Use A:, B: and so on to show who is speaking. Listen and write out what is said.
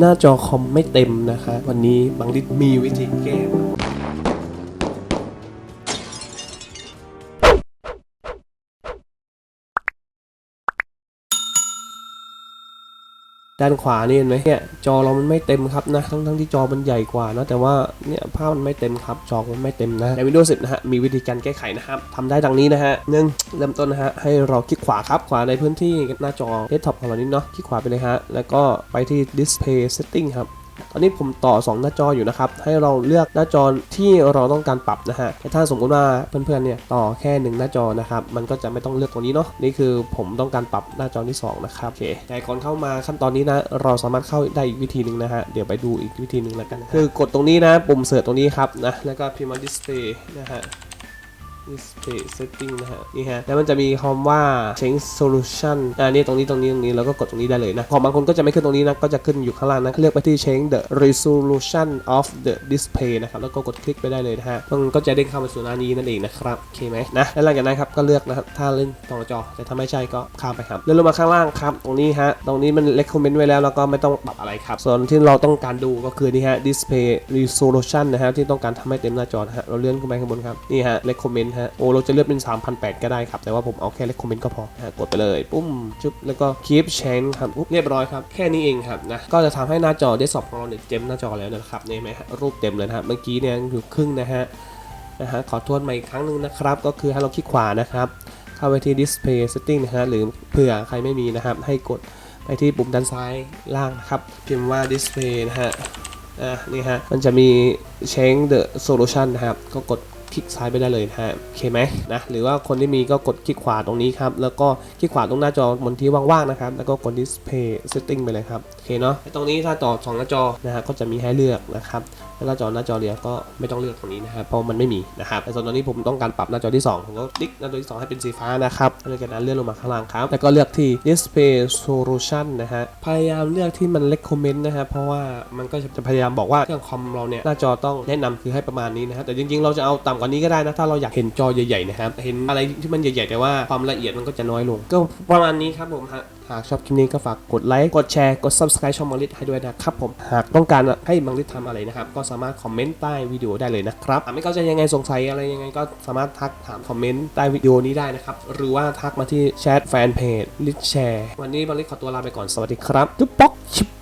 A: หน้าจอคอมไม่เต็มนะคะ วันนี้บางลิดมีวิธีแก้ ด้านขวานี่เห็นไหมเนี่ยจอเรามันไม่เต็มครับนะทั้งทั้งที่จอมันใหญ่กว่านะแต่ว่าเนี่ยภาพมันไม่เต็มครับจอมันไม่เต็มนะใน Windows 10นะฮะมีวิธีการแก้ไขนะครับทำได้ดังนี้นะฮะหนึ่งเริ่มต้นนะฮะให้เราคลิกขวาครับขวาในพื้นที่หน้าจอเดสก์ท็อปของเรานี่เนาะคลิกขวาไปเลยฮะแล้วก็ไปที่ Display Setting ครับ ตอนนี้ผมต่อ 2 หน้าจออยู่นะครับ ให้เราเลือกหน้าจอที่เราต้องการปรับนะฮะถ้าสมมติว่าเพื่อนๆเนี่ยต่อแค่1หน้าจอนะครับมันก็จะไม่ต้องเลือกตรงนี้เนาะนี่คือผมต้องการปรับหน้าจอที่ 2 นะครับโอเคแต่ก่อนเข้ามาขั้นตอนนี้นะ เราสามารถเข้าได้อีกวิธีหนึ่งนะฮะเดี๋ยวไปดูอีกวิธีหนึ่งแล้วกันนะคือกดตรงนี้นะปุ่มเสิร์ชตรงนี้ครับนะแล้วก็พิมพ์ว่า display นะฮะ display setting นะฮะนี่ฮะแล้วมันจะมีคำว่า change solution อ่านี่ตรงนี้ตรงนี้ตรงนี้แล้วก็กดตรงนี้ได้เลยนะของบางคนก็จะไม่ขึ้นตรงนี้นะก็จะขึ้นอยู่ข้างล่างนะเลือกไปที่ change the resolution of the display นะครับแล้วก็กดคลิกไปได้เลยนะฮะมันก็จะเด้งเข้ามาสู่หน้านี้นั่นเองนะครับโอเคไหมนะแล้วหลังจากนั้นครับก็เลือกนะครับถ้าเล่นต่อจอแต่ถ้าไม่ใช่ก็ข้ามไปครับเลื่อนลงมาข้างล่างครับตรงนี้ฮะตรงนี้มัน recommend ไว้แล้วแล้วก็ไม่ต้องปรับอะไรครับส่วนที่เราต้องการดูก็คือนี่ฮะ display resolution นะฮะที่ต้องการทำให้เต็มหน้าจอนะฮะเราเลื่อนขึ้นไปข้างบนครับนี่ฮะ recommend ฮะโอ้เราจะเลือกเป็น 3,800 ก็ได้ครับ แต่ว่าผมเอาแค่ recommend ก็พอนะฮะกดไปเลยปุ้มจุ๊บแล้วก็ keep change ครับอุ๊บเรียบร้อยครับ แค่นี้เองครับนะก็จะทำให้หน้าจอ desktop ของเราเนี่ยเต็มหน้าจอแล้วนะครับนี่เห็นไหมฮะรูปเต็มเลยนะครับเมื่อกี้เนี่ยอยู่ครึ่งนะฮะนะฮะขอทวนใหม่อีกครั้งหนึ่งนะครับ ก็คือให้เราคลิกขวานะครับเข้าไปที่ display setting นะฮะหรือเผื่อใครไม่มีนะครับ ให้กดไปที่ปุ่มด้านซ้ายล่างนะครับพิมพ์ว่า display นะฮะอะนี่ฮะมันจะมี change the solution นะครับก็กด คลิกซ้ายไปได้เลยนะฮะโอเคไหมนะหรือว่าคนที่มีก็กดคลิกขวาตรงนี้ครับแล้วก็คลิกขวาตรงหน้าจอบนที่ว่างๆนะครับแล้วก็กด display setting ไปเลยครับโอเคเนาะตรงนี้ถ้าต่อสองหน้าจอนะฮะก็จะมีให้เลือกนะครับแล้วหน้าจอหน้าจอเดียวก็ไม่ต้องเลือกตรงนี้นะครับเพราะมันไม่มีนะครับแต่ส่วนตอนนี้ผมต้องการปรับหน้าจอที่สองผมก็ติ๊กหน้าจอที่สองให้เป็นสีฟ้านะครับแล้วจากนั้นเลื่อนลงมาข้างล่างครับ แล้วก็เลือกที่ display solution นะฮะพยายามเลือกที่มัน recommend นะฮะเพราะว่ามันก็จะพยายามบอกว่าเครื่องคอมเราเนี่ยหน้าจอต้องแนะนำคือให้ประมาณนี้นะฮะแต่จริงๆเราจะเอาต่ำกว่านี้ก็ได้นะถ้าเราอยากเห็นจอใหญ่ๆนะครับเห็นอะไรที่มันใหญ่ๆแต่ว่าความละเอียดมันก็จะน้อยลง ก็ประมาณนี้ครับผมฮะหากชอบคลิปนี้ก็ฝากกดไลค์ กดแชร์ กด subscribe ช่องมังลิดให้ด้วยนะครับผม หากต้องการให้มังลิดทำอะไรนะครับ ก็สามารถคอมเมนต์ใต้วิดีโอได้เลยนะครับหากไม่เข้าใจยังไงสงสัยอะไรยังไงก็สามารถทักถามคอมเมนต์ใต้วิดีโอนี้ได้นะครับ หรือว่าทักมาที่แชทแฟนเพจลิดแชร์ วันนี้มังลิดขอตัวลาไปก่อน สวัสดีครับจุ๊บป๊อกชิบ